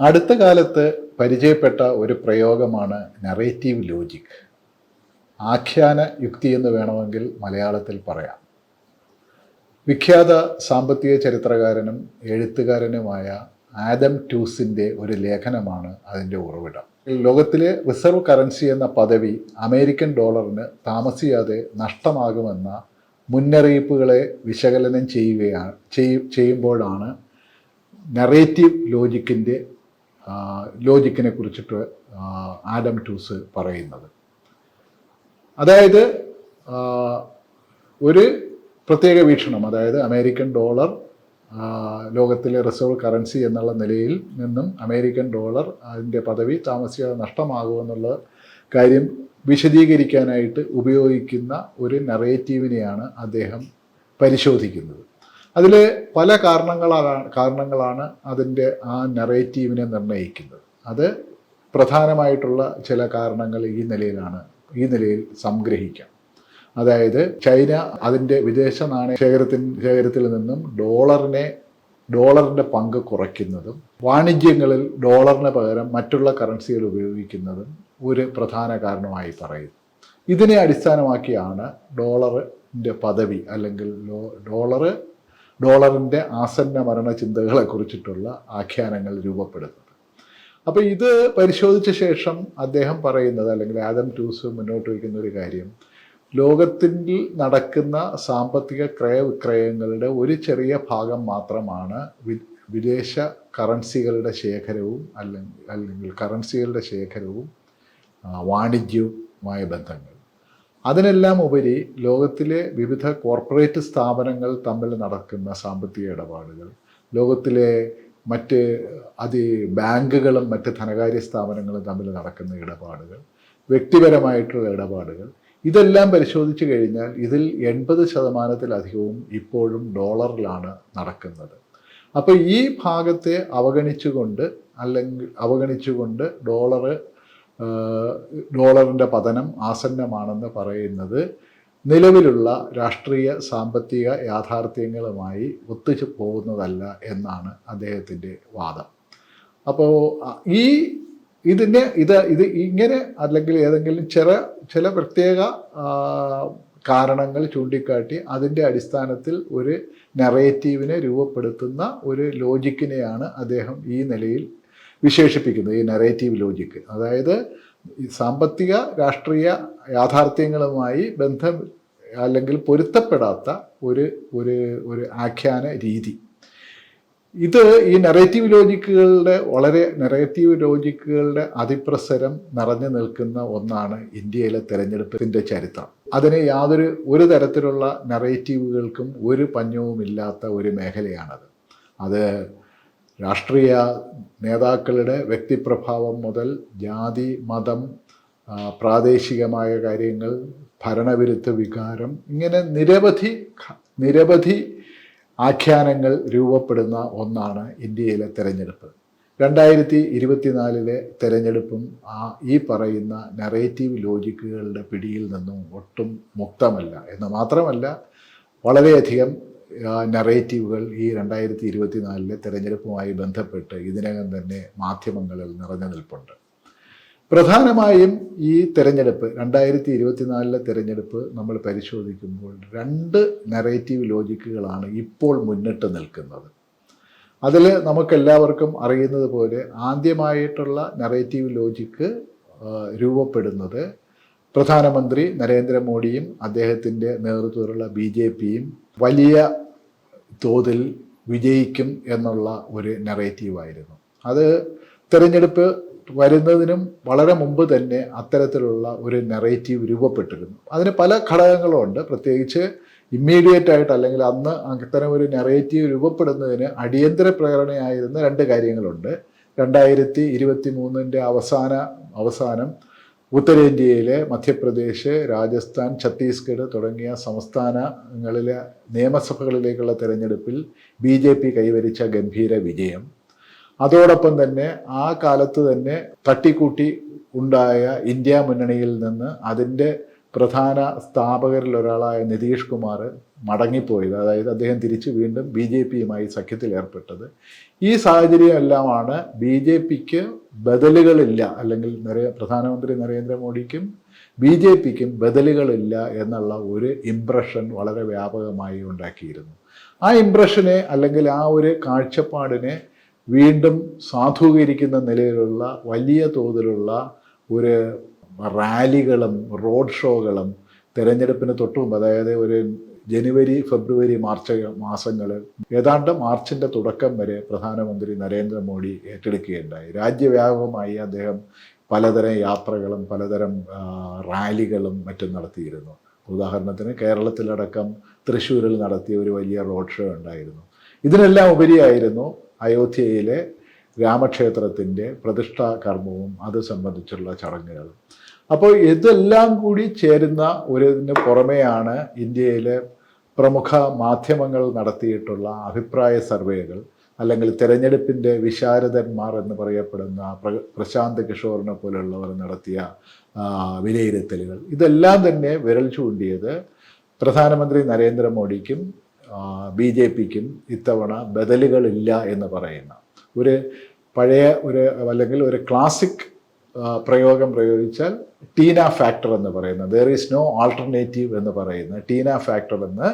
അടുത്ത കാലത്ത് പരിചയപ്പെട്ട ഒരു പ്രയോഗമാണ് നറേറ്റീവ് ലോജിക് ആഖ്യാന യുക്തി എന്ന് വേണമെങ്കിൽ മലയാളത്തിൽ പറയാം. വിഖ്യാത സാമ്പത്തിക ചരിത്രകാരനും എഴുത്തുകാരനുമായ ആദം ടൂസിന്റെ ഒരു ലേഖനമാണ് അതിന്റെ ഉറവിടം. ലോകത്തിലെ റിസർവ് കറൻസി എന്ന പദവി അമേരിക്കൻ ഡോളറിന് താമസിയാതെ നഷ്ടമാകുമെന്ന മുന്നറിയിപ്പുകളെ വിശകലനം ചെയ്യുകയാണ് ചെയ്യ- ചെയ്യുമ്പോഴാണ് നറേറ്റീവ് ലോജിക്കിന്റെ ലോജിക്കിനെ കുറിച്ചിട്ട് ആഡം ടൂസ് പറയുന്നത്. അതായത് ഒരു പ്രത്യേക വീക്ഷണം അതായത് അമേരിക്കൻ ഡോളർ ലോകത്തിലെ റിസർവ് കറൻസി എന്നുള്ള നിലയിൽ നിന്നും അമേരിക്കൻ ഡോളർ അതിന്റെ പദവി താമസിയാതെ നഷ്ടമാകുമെന്നുള്ള കാര്യം വിശദീകരിക്കാനായിട്ട് ഉപയോഗിക്കുന്ന ഒരു നറേറ്റീവിനെയാണ് അദ്ദേഹം പരിശോധിക്കുന്നത്. അതിൽ പല കാരണങ്ങളാണ് കാരണങ്ങളാണ് അതിന്റെ ആ നറേറ്റീവിനെ നിർണയിക്കുന്നത് അത് പ്രധാനമായിട്ടുള്ള ചില കാരണങ്ങൾ ഈ നിലയിലാണ് ഈ നിലയിൽ സംഗ്രഹിക്കാം. അതായത് ചൈന അതിന്റെ വിദേശ നാണയ ശേഖരത്തിൻ ശേഖരത്തിൽ നിന്നും ഡോളറിനെ ഡോളറിന്റെ പങ്ക് കുറയ്ക്കുന്നതും വാണിജ്യങ്ങളിൽ ഡോളറിന് പകരം മറ്റുള്ള കറൻസികൾ ഉപയോഗിക്കുന്നതും ഒരു പ്രധാന കാരണമായി പറയുന്നു. ഇതിനെ അടിസ്ഥാനമാക്കിയാണ് ഡോളറിന്റെ പദവി അല്ലെങ്കിൽ ഡോളറ് ഡോളറിന്റെ ആസന്ന മരണ ചിന്തകളെ കുറിച്ചിട്ടുള്ള ആഖ്യാനങ്ങൾ രൂപപ്പെടുന്നത്. അപ്പോൾ ഇത് പരിശോധിച്ച ശേഷം അദ്ദേഹം പറയുന്നത് അല്ലെങ്കിൽ ആദം ടൂസ് മുന്നോട്ട് വയ്ക്കുന്ന ഒരു കാര്യം ലോകത്തിൽ നടക്കുന്ന സാമ്പത്തിക ക്രയവിക്രയങ്ങളുടെ ഒരു ചെറിയ ഭാഗം മാത്രമാണ് വിദേശ കറൻസികളുടെ ശേഖരവും അല്ലെങ്കിൽ അല്ലെങ്കിൽ കറൻസികളുടെ ശേഖരവും വാണിജ്യവുമായ ബന്ധങ്ങൾ. അതിനെല്ലാം ഉപരി ലോകത്തിലെ വിവിധ കോർപ്പറേറ്റ് സ്ഥാപനങ്ങൾ തമ്മിൽ നടക്കുന്ന സാമ്പത്തിക ഇടപാടുകൾ ലോകത്തിലെ മറ്റ് അതി ബാങ്കുകളും മറ്റ് ധനകാര്യ സ്ഥാപനങ്ങളും തമ്മിൽ നടക്കുന്ന ഇടപാടുകൾ വ്യക്തിപരമായിട്ടുള്ള ഇടപാടുകൾ ഇതെല്ലാം പരിശോധിച്ചു കഴിഞ്ഞാൽ ഇതിൽ എൺപത് ശതമാനത്തിലധികവും ഇപ്പോഴും ഡോളറിലാണ് നടക്കുന്നത്. അപ്പോൾ ഈ ഭാഗത്തെ അവഗണിച്ചുകൊണ്ട് അല്ലെങ്കിൽ അവഗണിച്ചുകൊണ്ട് ഡോളറ് ഡോളറിന്റെ പതനം ആസന്നമാണെന്ന് പറയുന്നത് നിലവിലുള്ള രാഷ്ട്രീയ സാമ്പത്തിക യാഥാർത്ഥ്യങ്ങളുമായി ഒത്തു പോകുന്നതല്ല എന്നാണ് അദ്ദേഹത്തിന്റെ വാദം. അപ്പോൾ ഈ ഇതിനെ ഇത് ഇത് ഇങ്ങനെ അല്ലെങ്കിൽ ഏതെങ്കിലും ചില ചില പ്രത്യേക കാരണങ്ങൾ ചൂണ്ടിക്കാട്ടി അതിന്റെ അടിസ്ഥാനത്തിൽ ഒരു നറേറ്റീവിനെ രൂപപ്പെടുത്തുന്ന ഒരു ലോജിക്കിനെയാണ് അദ്ദേഹം ഈ നിലയിൽ വിശേഷിപ്പിക്കുന്നത് ഈ നെറേറ്റീവ് ലോജിക്ക് അതായത് സാമ്പത്തിക രാഷ്ട്രീയ യാഥാർത്ഥ്യങ്ങളുമായി ബന്ധം അല്ലെങ്കിൽ പൊരുത്തപ്പെടാത്ത ഒരു ഒരു ഒരു ആഖ്യാന രീതി. ഇത് ഈ നെറേറ്റീവ് ലോജിക്കുകളുടെ വളരെ നെറേറ്റീവ് ലോജിക്കുകളുടെ അതിപ്രസരം നിറഞ്ഞു നിൽക്കുന്ന ഒന്നാണ് ഇന്ത്യയിലെ തെരഞ്ഞെടുപ്പിന്റെ ചരിത്രം. അതിന് യാതൊരു ഒരു തരത്തിലുള്ള നെറേറ്റീവുകൾക്കും ഒരു പഞ്ഞവുമില്ലാത്ത ഒരു മേഖലയാണത്. അത് രാഷ്ട്രീയ നേതാക്കളുടെ വ്യക്തിപ്രഭാവം മുതൽ ജാതി മതം പ്രാദേശികമായ കാര്യങ്ങൾ ഭരണവിരുദ്ധ വികാരം ഇങ്ങനെ നിരവധി നിരവധി ആഖ്യാനങ്ങൾ രൂപപ്പെടുന്ന ഒന്നാണ് ഇന്ത്യയിലെ തെരഞ്ഞെടുപ്പ്. രണ്ടായിരത്തി ഇരുപത്തിനാലിലെ തെരഞ്ഞെടുപ്പും ആ ഈ പറയുന്ന നറേറ്റീവ് ലോജിക്കുകളുടെ പിടിയിൽ നിന്നും ഒട്ടും മുക്തമല്ല. എന്ന് മാത്രമല്ല വളരെയധികം നറേറ്റീവുകൾ ഈ രണ്ടായിരത്തി ഇരുപത്തിനാലിലെ തെരഞ്ഞെടുപ്പുമായി ബന്ധപ്പെട്ട് ഇതിനകം തന്നെ മാധ്യമങ്ങളിൽ നിറഞ്ഞു നിൽപ്പുണ്ട്. പ്രധാനമായും ഈ തെരഞ്ഞെടുപ്പ് രണ്ടായിരത്തി ഇരുപത്തിനാലിലെ തെരഞ്ഞെടുപ്പ് നമ്മൾ പരിശോധിക്കുമ്പോൾ രണ്ട് നറേറ്റീവ് ലോജിക്കുകളാണ് ഇപ്പോൾ മുന്നിട്ട് നിൽക്കുന്നത്. അതിൽ നമുക്കെല്ലാവർക്കും അറിയുന്നത് പോലെ ആദ്യമായിട്ടുള്ള നറേറ്റീവ് ലോജിക്ക് രൂപപ്പെടുന്നത് പ്രധാനമന്ത്രി നരേന്ദ്രമോദിയും അദ്ദേഹത്തിന്റെ നേതൃത്വത്തിലുള്ള ബി ജെ പിയും വലിയ തോതിൽ വിജയിക്കും എന്നുള്ള ഒരു നെറേറ്റീവായിരുന്നു അത് തിരഞ്ഞെടുപ്പ് വരുന്നതിനും വളരെ മുമ്പ് തന്നെ അത്തരത്തിലുള്ള ഒരു നെറേറ്റീവ് രൂപപ്പെട്ടിരുന്നു. അതിന് പല ഘടകങ്ങളുണ്ട് പ്രത്യേകിച്ച് ഇമ്മീഡിയറ്റ് ആയിട്ട് അല്ലെങ്കിൽ അന്ന് അത്തരം ഒരു നെറേറ്റീവ് രൂപപ്പെടുന്നതിന് അടിയന്തര പ്രേരണയായിരുന്ന രണ്ട് കാര്യങ്ങളുണ്ട്. രണ്ടായിരത്തി ഇരുപത്തി മൂന്നിന്റെ അവസാന അവസാനം ഉത്തരേന്ത്യയിലെ മധ്യപ്രദേശ് രാജസ്ഥാൻ ഛത്തീസ്ഗഡ് തുടങ്ങിയ സംസ്ഥാനങ്ങളിലെ നിയമസഭകളിലേക്കുള്ള തെരഞ്ഞെടുപ്പിൽ ബി ജെ പി കൈവരിച്ച ഗംഭീര വിജയം. അതോടൊപ്പം തന്നെ ആ കാലത്ത് തന്നെ തട്ടിക്കൂട്ടി ഉണ്ടായ ഇന്ത്യ മുന്നണിയിൽ നിന്ന് അതിന്റെ പ്രധാന സ്ഥാപകരിൽ ഒരാളായ നിതീഷ് കുമാർ മടങ്ങിപ്പോയത്. അതായത് അദ്ദേഹം തിരിച്ച് വീണ്ടും ബി ജെ പിയുമായി സഖ്യത്തിൽ ഏർപ്പെട്ടത്. ഈ സാഹചര്യമെല്ലാമാണ് ബി ജെ പിക്ക് ബദലുകളില്ല അല്ലെങ്കിൽ നരേ പ്രധാനമന്ത്രി നരേന്ദ്രമോദിക്കും ബി ജെ പിക്കും ബദലുകളില്ല എന്നുള്ള ഒരു ഇംപ്രഷൻ വളരെ വ്യാപകമായി ഉണ്ടാക്കിയിരുന്നു. ആ ഇംപ്രഷനെ അല്ലെങ്കിൽ ആ ഒരു കാഴ്ചപ്പാടിനെ വീണ്ടും സാധൂകരിക്കുന്ന നിലയിലുള്ള വലിയ തോതിലുള്ള ഒരു റാലികളും റോഡ് ഷോകളും തെരഞ്ഞെടുപ്പിന് തൊട്ടു അതായത് ഒരു ജനുവരി ഫെബ്രുവരി മാർച്ച് മാസങ്ങൾ ഏതാണ്ട് മാർച്ചിന്റെ തുടക്കം വരെ പ്രധാനമന്ത്രി നരേന്ദ്രമോദി ഏറ്റെടുക്കുകയുണ്ടായി. രാജ്യവ്യാപകമായി അദ്ദേഹം പലതരം യാത്രകളും പലതരം റാലികളും മറ്റും നടത്തിയിരുന്നു. ഉദാഹരണത്തിന് കേരളത്തിലടക്കം തൃശ്ശൂരിൽ നടത്തിയ ഒരു വലിയ റോഡ് ഷോ ഉണ്ടായിരുന്നു. ഇതിനെല്ലാം ഉപരിയായിരുന്നു അയോധ്യയിലെ രാമക്ഷേത്രത്തിന്റെ പ്രതിഷ്ഠാ കർമ്മവും അത് സംബന്ധിച്ചുള്ള ചടങ്ങുകളും. അപ്പോൾ ഇതെല്ലാം കൂടി ചേരുന്ന ഒരു ഇതിന് പുറമെയാണ് ഇന്ത്യയിലെ പ്രമുഖ മാധ്യമങ്ങൾ നടത്തിയിട്ടുള്ള അഭിപ്രായ സർവേകൾ അല്ലെങ്കിൽ തെരഞ്ഞെടുപ്പിന്റെ വിശാരദന്മാർ എന്ന് പറയപ്പെടുന്ന പ്ര- പ്രശാന്ത് കിഷോറിനെ പോലെയുള്ളവർ നടത്തിയ വിലയിരുത്തലുകൾ. ഇതെല്ലാം തന്നെ വിരൽ ചൂണ്ടിയത് പ്രധാനമന്ത്രി നരേന്ദ്രമോദിക്കും ബി ജെ പിക്കും ഇത്തവണ ബദലുകളില്ല എന്ന് പറയുന്ന ഒരു പഴയ ഒരു അല്ലെങ്കിൽ ഒരു ക്ലാസിക് പ്രയോഗം പ്രയോഗിച്ചാൽ ടീന ഫാക്ടർ എന്ന് പറയുന്ന ദർ ഈസ് നോ ആൾട്ടർനേറ്റീവ് എന്ന് പറയുന്ന ടീന ഫാക്ടർ എന്ന്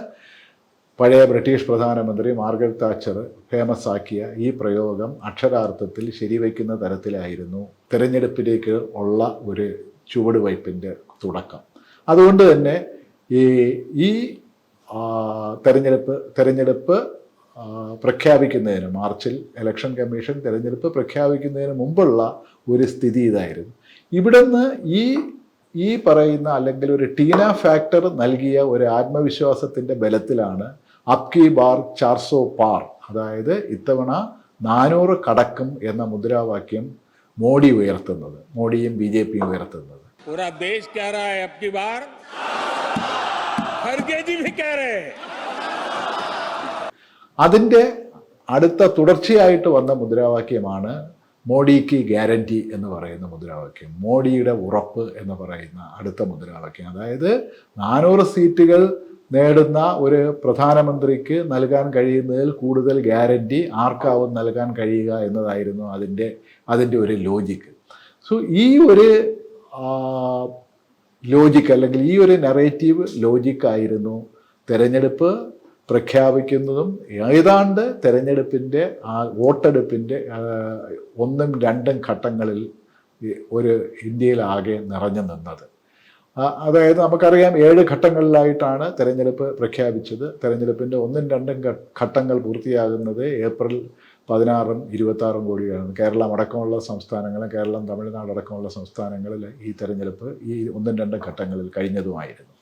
പഴയ ബ്രിട്ടീഷ് പ്രധാനമന്ത്രി മാർഗരറ്റ് താച്ചർ ഫേമസ് ആക്കിയ ഈ പ്രയോഗം അക്ഷരാർത്ഥത്തിൽ ശരിവയ്ക്കുന്ന തരത്തിലായിരുന്നു. തെരഞ്ഞെടുപ്പിലേക്ക് ഉള്ള ഒരു ചുവടുവയ്പ്പിന്റെ തുടക്കം. അതുകൊണ്ട് തന്നെ ഈ ഈ തെരഞ്ഞെടുപ്പ് തെരഞ്ഞെടുപ്പ് പ്രഖ്യാപിക്കുന്നതിന് മാർച്ചിൽ ഇലക്ഷൻ കമ്മീഷൻ തെരഞ്ഞെടുപ്പ് പ്രഖ്യാപിക്കുന്നതിന് മുമ്പുള്ള ഒരു സ്ഥിതി ഇതായിരുന്നു ഇവിടുന്ന് ഈ ഈ പറയുന്ന അല്ലെങ്കിൽ ഒരു ടീന ഫാക്ടർ നൽകിയ ഒരു ആത്മവിശ്വാസത്തിൻ്റെ ബലത്തിലാണ് അപ് കി ബാർ ചാർസോ പാർ അതായത് ഇത്തവണ നാനൂറ് കടക്കും എന്ന മുദ്രാവാക്യം മോഡി ഉയർത്തുന്നത് മോഡിയും ബി ജെ പിയും ഉയർത്തുന്നത് पूरा देश कह रहा है अब की बार खड़गे जी भी कह रहे हैं അതിന്റെ അടുത്ത തുടർച്ചയായിട്ട് വന്ന മുദ്രാവാക്യമാണ് മോഡിക്ക് ഗ്യാരണ്ടി എന്ന് പറയുന്ന മുദ്രാവാക്യം. മോഡിയുടെ ഉറപ്പ് എന്ന് പറയുന്ന അടുത്ത മുദ്രാവാക്യം. അതായത് നാനൂറ് സീറ്റുകൾ നേടുന്ന ഒരു പ്രധാനമന്ത്രിക്ക് നൽകാൻ കഴിയുന്നതിൽ കൂടുതൽ ഗ്യാരണ്ടി ആർക്കാവും നൽകാൻ കഴിയുക എന്നതായിരുന്നു അതിന്റെ അതിന്റെ ഒരു ലോജിക്ക്. സോ ഈ ഒരു ലോജിക്ക് അല്ലെങ്കിൽ ഈ ഒരു നെറേറ്റീവ് ലോജിക്കായിരുന്നു തെരഞ്ഞെടുപ്പ്. പ്രഖ്യാപിക്കുന്നതും ഏതാണ്ട് തെരഞ്ഞെടുപ്പിന്റെ ആ വോട്ടെടുപ്പിന്റെ ഒന്നും രണ്ടും ഘട്ടങ്ങളിൽ ഒരു ഇന്ത്യയിലാകെ നിറഞ്ഞു നിന്നത്. അതായത് നമുക്കറിയാം ഏഴ് ഘട്ടങ്ങളിലായിട്ടാണ് തെരഞ്ഞെടുപ്പ് പ്രഖ്യാപിച്ചത്. തെരഞ്ഞെടുപ്പിന്റെ ഒന്നും രണ്ടും ഘട്ടങ്ങൾ പൂർത്തിയാകുന്നത് ഏപ്രിൽ പതിനാറും ഇരുപത്താറും കൂടിയാണ്. കേരളം അടക്കമുള്ള സംസ്ഥാനങ്ങളും കേരളം തമിഴ്നാട് അടക്കമുള്ള സംസ്ഥാനങ്ങളിൽ ഈ തെരഞ്ഞെടുപ്പ് ഈ ഒന്നും രണ്ടും ഘട്ടങ്ങളിൽ കഴിഞ്ഞതുമായിരുന്നു.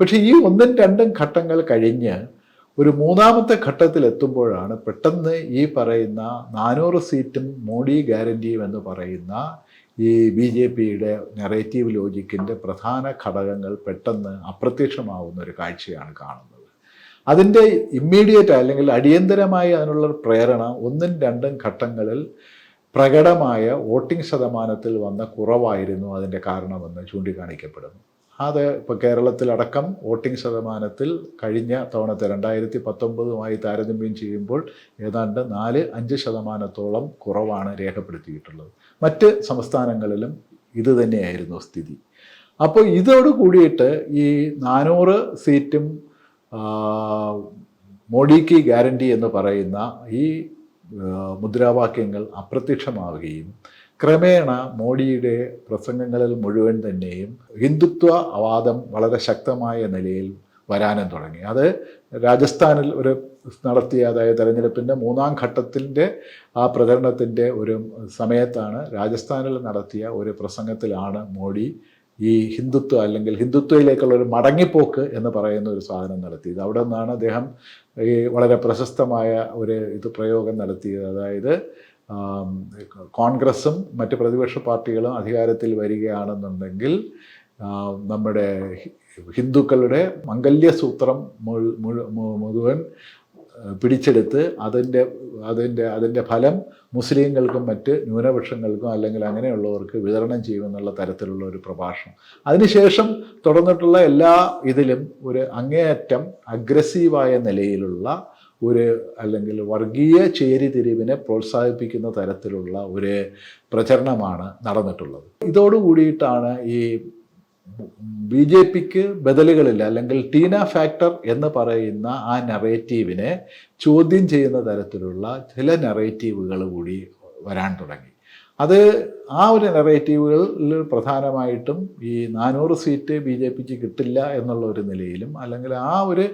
പക്ഷേ ഈ ഒന്നും രണ്ടും ഘട്ടങ്ങൾ കഴിഞ്ഞ് ഒരു മൂന്നാമത്തെ ഘട്ടത്തിൽ എത്തുമ്പോഴാണ് പെട്ടെന്ന് ഈ പറയുന്ന നാനൂറ് സീറ്റും മോഡി ഗ്യാരണ്ടിയും എന്ന് പറയുന്ന ഈ ബി ജെ പിയുടെ നെറേറ്റീവ് ലോജിക്കിന്റെ പ്രധാന ഘടകങ്ങൾ പെട്ടെന്ന് അപ്രത്യക്ഷമാവുന്ന ഒരു കാഴ്ചയാണ് കാണുന്നത്. അതിന്റെ ഇമ്മീഡിയറ്റ് അല്ലെങ്കിൽ അടിയന്തരമായി അതിനുള്ള പ്രേരണ ഒന്നും രണ്ടും ഘട്ടങ്ങളിൽ പ്രകടമായ വോട്ടിംഗ് ശതമാനത്തിൽ വന്ന കുറവായിരുന്നു അതിന്റെ കാരണമെന്ന് ചൂണ്ടിക്കാണിക്കപ്പെടുന്നു. അത് ഇപ്പോൾ കേരളത്തിലടക്കം വോട്ടിംഗ് ശതമാനത്തിൽ കഴിഞ്ഞ തവണത്തെ രണ്ടായിരത്തി പത്തൊമ്പതുമായി താരതമ്യം ചെയ്യുമ്പോൾ ഏതാണ്ട് നാല് അഞ്ച് ശതമാനത്തോളം കുറവാണ് രേഖപ്പെടുത്തിയിട്ടുള്ളത്. മറ്റ് സംസ്ഥാനങ്ങളിലും ഇത് തന്നെയായിരുന്നു സ്ഥിതി. അപ്പോൾ ഇതോട് കൂടിയിട്ട് ഈ നാനൂറ് സീറ്റും മോഡിക്ക് ഗ്യാരണ്ടി എന്ന് പറയുന്ന ഈ മുദ്രാവാക്യങ്ങൾ അപ്രത്യക്ഷമാവുകയും ക്രമേണ മോഡിയുടെ പ്രസംഗങ്ങളിൽ മുഴുവൻ തന്നെയും ഹിന്ദുത്വ അവാദം വളരെ ശക്തമായ നിലയിൽ വരാനും തുടങ്ങി. അത് രാജസ്ഥാനിൽ ഒരു നടത്തിയ അതായത് തെരഞ്ഞെടുപ്പിന്റെ മൂന്നാം ഘട്ടത്തിന്റെ ആ പ്രചരണത്തിന്റെ ഒരു സമയത്താണ് രാജസ്ഥാനിൽ നടത്തിയ ഒരു പ്രസംഗത്തിലാണ് മോഡി ഈ ഹിന്ദുത്വ അല്ലെങ്കിൽ ഹിന്ദുത്വയിലേക്കുള്ള ഒരു മടങ്ങിപ്പോക്ക് എന്ന് പറയുന്ന ഒരു സാധനം നടത്തിയത്. അവിടെ നിന്നാണ് അദ്ദേഹം ഈ വളരെ പ്രശസ്തമായ ഒരു ഇത് പ്രയോഗം നടത്തിയത്. അതായത് കോൺഗ്രസും മറ്റ് പ്രതിപക്ഷ പാർട്ടികളും അധികാരത്തിൽ വരികയാണെന്നുണ്ടെങ്കിൽ നമ്മുടെ ഹിന്ദുക്കളുടെ മംഗല്യസൂത്രം മുഴു- മുഴു- മുഴുവൻ പിടിച്ചെടുത്ത് അതിന്റെ അതിന്റെ അതിന്റെ ഫലം മുസ്ലിങ്ങൾക്കും മറ്റ് ന്യൂനപക്ഷങ്ങൾക്കും അല്ലെങ്കിൽ അങ്ങനെയുള്ളവർക്ക് വിതരണം ചെയ്യുമെന്നുള്ള തരത്തിലുള്ള ഒരു പ്രഭാഷണം. അതിനുശേഷം തുടർന്നിട്ടുള്ള എല്ലാ ഇതിലും ഒരു അങ്ങേയറ്റം അഗ്രസീവായ നിലയിലുള്ള ഒരു അല്ലെങ്കിൽ വർഗീയ ചേരിതിരിവിനെ പ്രോത്സാഹിപ്പിക്കുന്ന തരത്തിലുള്ള ഒരു പ്രചരണമാണ് നടന്നിട്ടുള്ളത്. ഇതോടുകൂടിയിട്ടാണ് ഈ ബി ജെ പിക്ക് ബദലുകളില്ല അല്ലെങ്കിൽ ടീന ഫാക്ടർ എന്ന് പറയുന്ന ആ നെറേറ്റീവിനെ ചോദ്യം ചെയ്യുന്ന തരത്തിലുള്ള ചില നെറേറ്റീവുകൾ കൂടി വരാൻ തുടങ്ങി. അത് ആ ഒരു നെറേറ്റീവുകളിൽ പ്രധാനമായിട്ടും ഈ നാനൂറ് സീറ്റ് ബി ജെ പിക്ക് കിട്ടില്ല എന്നുള്ള ഒരു നിലയിലും അല്ലെങ്കിൽ ആ ഒരു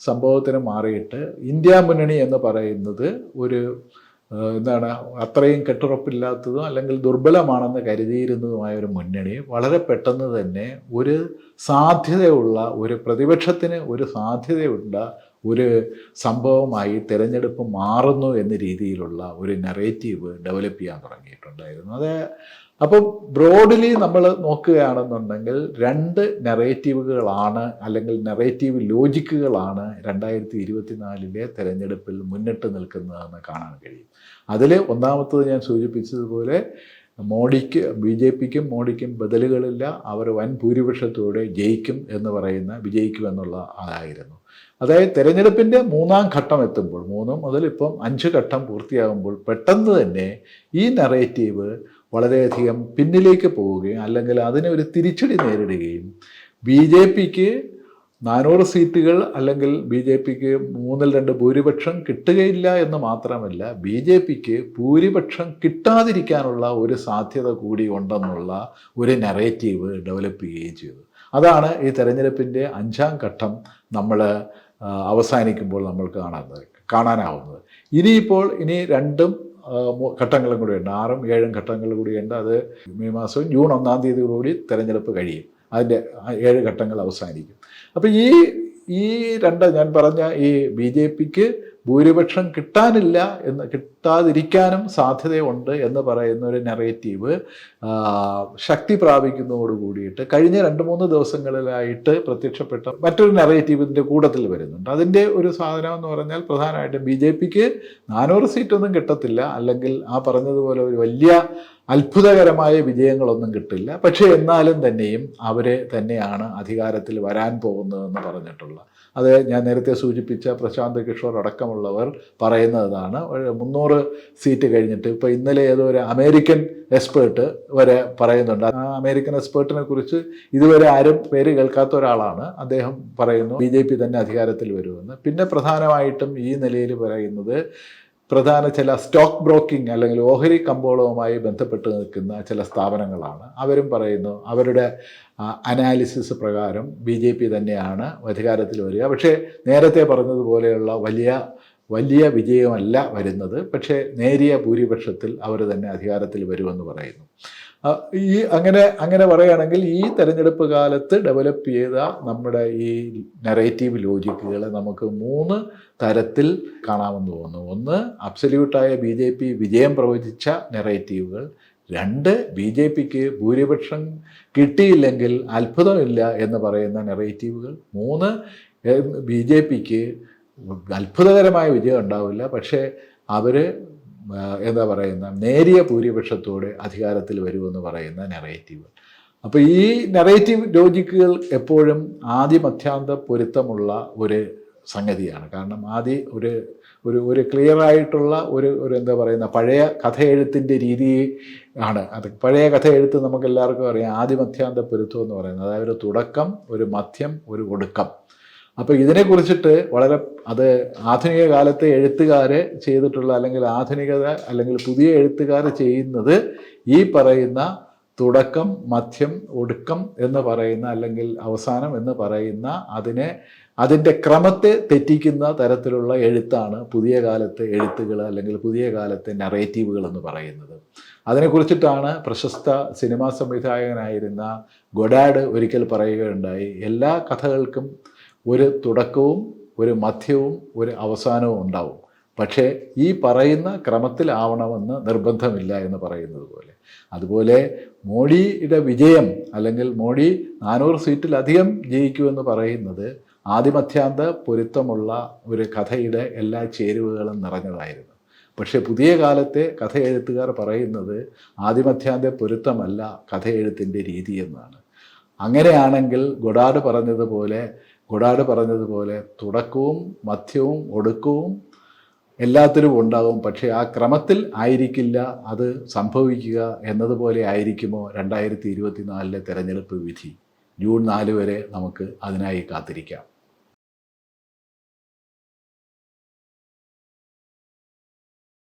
സംഭവത്തിന് മാറിയിട്ട് ഇന്ത്യ മുന്നണി എന്ന് പറയുന്നത് ഒരു എന്താണ് അത്രയും കെട്ടുറപ്പില്ലാത്തതും അല്ലെങ്കിൽ ദുർബലമാണെന്ന് കരുതിയിരുന്നതുമായ ഒരു മുന്നണി വളരെ പെട്ടെന്ന് തന്നെ ഒരു സാധ്യതയുള്ള ഒരു പ്രതിപക്ഷത്തിന് ഒരു സാധ്യതയുള്ള ഒരു സംഭവമായി തിരഞ്ഞെടുപ്പ് മാറുന്നു എന്ന രീതിയിലുള്ള ഒരു നെറേറ്റീവ് ഡെവലപ്പ് ചെയ്യാൻ തുടങ്ങിയിട്ടുണ്ടായിരുന്നു. അത് അപ്പം ബ്രോഡ്ലി നമ്മൾ നോക്കുകയാണെന്നുണ്ടെങ്കിൽ രണ്ട് നെറേറ്റീവുകളാണ് അല്ലെങ്കിൽ നെറേറ്റീവ് ലോജിക്കുകളാണ് രണ്ടായിരത്തി ഇരുപത്തിനാലിലെ തെരഞ്ഞെടുപ്പിൽ മുന്നിട്ട് നിൽക്കുന്നതെന്ന് കാണാൻ കഴിയും. അതിൽ ഒന്നാമത്തത് ഞാൻ സൂചിപ്പിച്ചതുപോലെ മോഡിക്ക് ബി ജെ പിക്കും മോഡിക്കും ബദലുകളില്ല. അവർ വൻ ഭൂരിപക്ഷത്തോടെ ജയിക്കും എന്ന് പറയുന്ന വിജയിക്കുമെന്നുള്ള ആയിരുന്നു അതായത് തെരഞ്ഞെടുപ്പിന്റെ മൂന്നാം ഘട്ടം എത്തുമ്പോൾ മൂന്ന് മുതൽ ഇപ്പം അഞ്ച് ഘട്ടം പൂർത്തിയാകുമ്പോൾ പെട്ടെന്ന് തന്നെ ഈ നെറേറ്റീവ് വളരെയധികം പിന്നിലേക്ക് പോവുകയും അല്ലെങ്കിൽ അതിനെ ഒരു തിരിച്ചടി നേരിടുകയും ബി ജെ പിക്ക് നാനൂറ് സീറ്റുകൾ അല്ലെങ്കിൽ ബി ജെ പിക്ക് മൂന്നിൽ രണ്ട് ഭൂരിപക്ഷം കിട്ടുകയില്ല എന്ന് മാത്രമല്ല ബി ജെ പിക്ക് ഭൂരിപക്ഷം കിട്ടാതിരിക്കാനുള്ള ഒരു സാധ്യത കൂടി ഉണ്ടെന്നുള്ള ഒരു നെറേറ്റീവ് ഡെവലപ്പ് ചെയ്യുകയും ചെയ്തു. അതാണ് ഈ തെരഞ്ഞെടുപ്പിന്റെ അഞ്ചാം ഘട്ടം നമ്മൾ അവസാനിക്കുമ്പോൾ നമ്മൾ കാണാവുന്നത് കാണാനാവുന്നത്. ഇനിയിപ്പോൾ ഇനി രണ്ടും ഘട്ടങ്ങളും കൂടി ഘട്ടങ്ങളും കൂടിയുണ്ട് ആറും ഏഴും ഘട്ടങ്ങൾ കൂടിയുണ്ട് അത് മെയ് മാസവും ജൂൺ ഒന്നാം തീയതിയോടുകൂടി തെരഞ്ഞെടുപ്പ് കഴിയും. അതിന്റെ ഏഴ് ഘട്ടങ്ങൾ അവസാനിക്കും. അപ്പോൾ ഈ ഈ രണ്ട് ഞാൻ പറഞ്ഞ ഈ ബി ജെ പിക്ക് ഭൂരിപക്ഷം കിട്ടാനില്ല എന്ന് കിട്ടാതിരിക്കാനും സാധ്യതയുണ്ട് എന്ന് പറയുന്ന ഒരു നെറേറ്റീവ് ശക്തി പ്രാപിക്കുന്നതോട് കൂടിയിട്ട് കഴിഞ്ഞ രണ്ട് മൂന്ന് ദിവസങ്ങളിലായിട്ട് പ്രത്യക്ഷപ്പെട്ട മറ്റൊരു നെറേറ്റീവ് ഇതിന്റെ കൂട്ടത്തിൽ വരുന്നുണ്ട്. അതിന്റെ ഒരു സാധനം എന്ന് പറഞ്ഞാൽ പ്രധാനമായിട്ടും ബി ജെ പിക്ക് നാനൂറ് സീറ്റൊന്നും കിട്ടത്തില്ല. അല്ലെങ്കിൽ ആ പറഞ്ഞതുപോലെ ഒരു വലിയ അത്ഭുതകരമായ വിജയങ്ങളൊന്നും കിട്ടില്ല. പക്ഷേ എന്നാലും തന്നെയും അവരെ തന്നെയാണ് അധികാരത്തിൽ വരാൻ പോകുന്നതെന്ന് പറഞ്ഞിട്ടുള്ള അത് ഞാൻ നേരത്തെ സൂചിപ്പിച്ച പ്രശാന്ത് കിഷോർ അടക്കമുള്ളവർ പറയുന്നതാണ്. മുന്നൂറ് സീറ്റ് കഴിഞ്ഞിട്ട് ഇപ്പോൾ ഇന്നലെ ഏതോ ഒരു അമേരിക്കൻ എക്സ്പേർട്ട് വരെ പറയുന്നുണ്ട്. ആ അമേരിക്കൻ എക്സ്പേർട്ടിനെ കുറിച്ച് ഇതുവരെ ആരും പേര് കേൾക്കാത്ത ഒരാളാണ്. അദ്ദേഹം പറയുന്നു ബി ജെ പി തന്നെ അധികാരത്തിൽ വരുമെന്ന്. പിന്നെ പ്രധാനമായിട്ടും ഈ നിലയിൽ പറയുന്നത് പ്രധാന ചില സ്റ്റോക്ക് ബ്രോക്കിംഗ് അല്ലെങ്കിൽ ഓഹരി കമ്പോളവുമായി ബന്ധപ്പെട്ട് നിൽക്കുന്ന ചില സ്ഥാപനങ്ങളാണ്. അവരും പറയുന്നു അവരുടെ അനാലിസിസ് പ്രകാരം ബി ജെ പി തന്നെയാണ് അധികാരത്തിൽ വരിക. പക്ഷേ നേരത്തെ പറഞ്ഞതുപോലെയുള്ള വലിയ വലിയ വിജയമല്ല വരുന്നത്. പക്ഷേ നേരിയ ഭൂരിപക്ഷത്തിൽ അവർ തന്നെ അധികാരത്തിൽ വരുമെന്ന് പറയുന്നു. ഈ അങ്ങനെ അങ്ങനെ പറയുകയാണെങ്കിൽ ഈ തെരഞ്ഞെടുപ്പ് കാലത്ത് ഡെവലപ്പ് ചെയ്ത നമ്മുടെ ഈ നെറേറ്റീവ് ലോജിക്കുകളെ നമുക്ക് മൂന്ന് തരത്തിൽ കാണാമെന്ന് തോന്നുന്നു. ഒന്ന് അബ്സല്യൂട്ടായ ബി ജെ പി വിജയം പ്രവചിച്ച നെറേറ്റീവുകൾ രണ്ട് ബി ജെ പിക്ക് ഭൂരിപക്ഷം കിട്ടിയില്ലെങ്കിൽ അത്ഭുതമില്ല എന്ന് പറയുന്ന നെറേറ്റീവുകൾ. മൂന്ന് ബി ജെ പിക്ക് അത്ഭുതകരമായ വിജയം ഉണ്ടാവില്ല. പക്ഷേ അവർ എന്താ പറയുന്ന നേരിയ ഭൂരിപക്ഷത്തോടെ അധികാരത്തിൽ വരുമെന്ന് പറയുന്ന നെറേറ്റീവ് അപ്പോൾ ഈ നെറേറ്റീവ് ലോജിക്കുകൾ എപ്പോഴും ആദ്യമധ്യാന്ത പൊരുത്തമുള്ള ഒരു സംഗതിയാണ്. കാരണം ആദ്യ ഒരു ഒരു ഒരു ക്ലിയർ ആയിട്ടുള്ള ഒരു ഒരു എന്താ പറയുന്ന പഴയ കഥയെഴുത്തിന്റെ രീതി ആണ്. അത് പഴയ കഥ എഴുത്ത് നമുക്ക് എല്ലാവർക്കും അറിയാം. ആദിമധ്യാന്ത പൊരുത്തം എന്ന് പറയുന്നത്. അതായത് ഒരു തുടക്കം ഒരു മധ്യം ഒരു ഒടുക്കം. അപ്പോൾ ഇതിനെക്കുറിച്ചിട്ട് വളരെ അത് ആധുനിക കാലത്തെ എഴുത്തുകാർ ചെയ്തിട്ടുള്ള അല്ലെങ്കിൽ ആധുനികത അല്ലെങ്കിൽ പുതിയ എഴുത്തുകാർ ചെയ്യുന്നത് ഈ പറയുന്ന തുടക്കം മധ്യം ഒടുക്കം എന്ന് പറയുന്ന അല്ലെങ്കിൽ അവസാനം എന്ന് പറയുന്ന അതിനെ അതിന്റെ ക്രമത്തെ തെറ്റിക്കുന്ന തരത്തിലുള്ള എഴുത്താണ് പുതിയ കാലത്തെ എഴുത്തുകൾ അല്ലെങ്കിൽ പുതിയ കാലത്തെ നറേറ്റീവുകൾ എന്ന് പറയുന്നത്. അതിനെക്കുറിച്ചിട്ടാണ് പ്രശസ്ത സിനിമാ സംവിധായകനായിരുന്ന ഗൊഡാഡ് ഒരിക്കൽ പറയുകയുണ്ടായി എല്ലാ കഥകൾക്കും ഒരു തുടക്കവും ഒരു മധ്യവും ഒരു അവസാനവും ഉണ്ടാവും. പക്ഷേ ഈ പറയുന്ന ക്രമത്തിലാവണമെന്ന് നിർബന്ധമില്ല എന്ന് പറയുന്നത് പോലെ. അതുപോലെ മോഡിയുടെ വിജയം അല്ലെങ്കിൽ മോഡി നാനൂറ് സീറ്റിലധികം ജയിക്കുമെന്ന് പറയുന്നത് ആദിമധ്യാന്ത പൊരുത്തമുള്ള ഒരു കഥയുടെ എല്ലാ ചേരുവകളും നിറഞ്ഞതായിരുന്നു. പക്ഷേ പുതിയ കാലത്തെ കഥ എഴുത്തുകാർ പറയുന്നത് ആദിമധ്യാന്ത പൊരുത്തമല്ല കഥ എഴുത്തിന്റെ രീതി എന്നാണ്. അങ്ങനെയാണെങ്കിൽ ഗൊഡാഡ് പറഞ്ഞതുപോലെ ഗൊഡാഡ് പറഞ്ഞതുപോലെ തുടക്കവും മധ്യവും ഒടുക്കവും എല്ലാത്തിലും ഉണ്ടാകും പക്ഷേ ആ ക്രമത്തിൽ ആയിരിക്കില്ല അത് സംഭവിക്കുക എന്നതുപോലെ ആയിരിക്കുമോ രണ്ടായിരത്തി ഇരുപത്തി നാലിലെ തെരഞ്ഞെടുപ്പ് വിധി? ജൂൺ നാല് വരെ നമുക്ക് അതിനായി കാത്തിരിക്കാം.